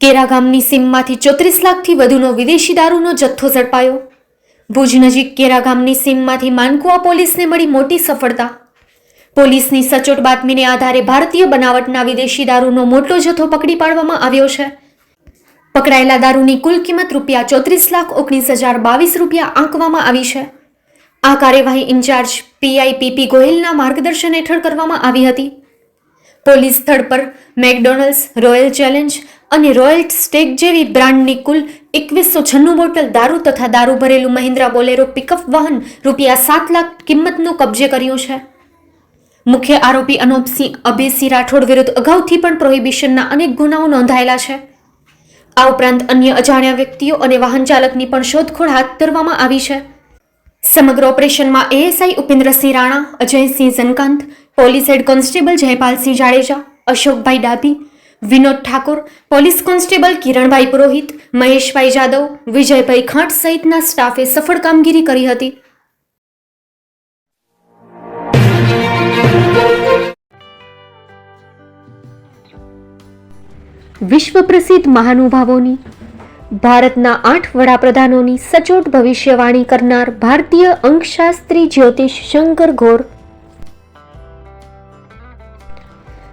કેરા ગામની સીમમાંથી ચોત્રીસ લાખથી વધુનો વિદેશી દારૂનો જથ્થો ઝડપાયો. ભુજ નજીક કેરા ગામની સીમમાંથી માનકુવા પોલીસને મળી મોટી સફળતા. પોલીસની સચોટ બાતમીને આધારે ભારતીય બનાવટના વિદેશી દારૂનો મોટો જથ્થો પકડી પાડવામાં આવ્યો છે. પકડાયેલા દારૂની કુલ કિંમત રૂપિયા ચોત્રીસ લાખ ઓગણીસ હજાર બાવીસ રૂપિયા આંકવામાં આવી છે. આ કાર્યવાહી ઇન્ચાર્જ પીઆઈ પીપી ગોહિલના માર્ગદર્શન હેઠળ કરવામાં આવી હતી. પોલીસ સ્થળ પર મેકડોનલ્ડ્સ, રોયલ ચેલેન્જ અને રોયલ સ્ટેક જેવી બ્રાન્ડની કુલ એકવીસો છન્નું બોટલ દારૂ તથા દારૂ ભરેલું મહિન્દ્રા બોલેરો પિકઅપ વાહન રૂપિયા સાત લાખ કિંમતનું કબજે કર્યું છે. મુખ્ય આરોપી અનોપસિંહ અભયસિંહ રાઠોડ વિરુદ્ધ અગાઉથી પણ પ્રોહિબિશનના અનેક ગુનાઓ નોંધાયેલા છે. આ ઉપરાંત અન્ય અજાણ્યા વ્યક્તિઓ અને વાહન ચાલકની પણ શોધખોળ હાથ ધરવામાં આવી છે. સમગ્ર ઓપરેશનમાં ASI Upendrasinh Rana, Ajaysinh Zankant police head constable Jaypalsinh Jadeja, અશોકભાઈ ડાભી, વિનોદ ઠાકોર, પોલીસ કોન્સ્ટેબલ કિરણભાઈ પુરોહિત, મહેશભાઈ જાદવ, વિજયભાઈ ખાંટ સહિતના સ્ટાફે સફળ કામગીરી કરી હતી. વિશ્વ પ્રસિદ્ધ મહાનુભાવોની, ભારતના આઠ વડાપ્રધાનોની સચોટ ભવિષ્યવાણી કરનાર ભારતીય અંકશાસ્ત્રી જ્યોતિષ શંકર ઘોર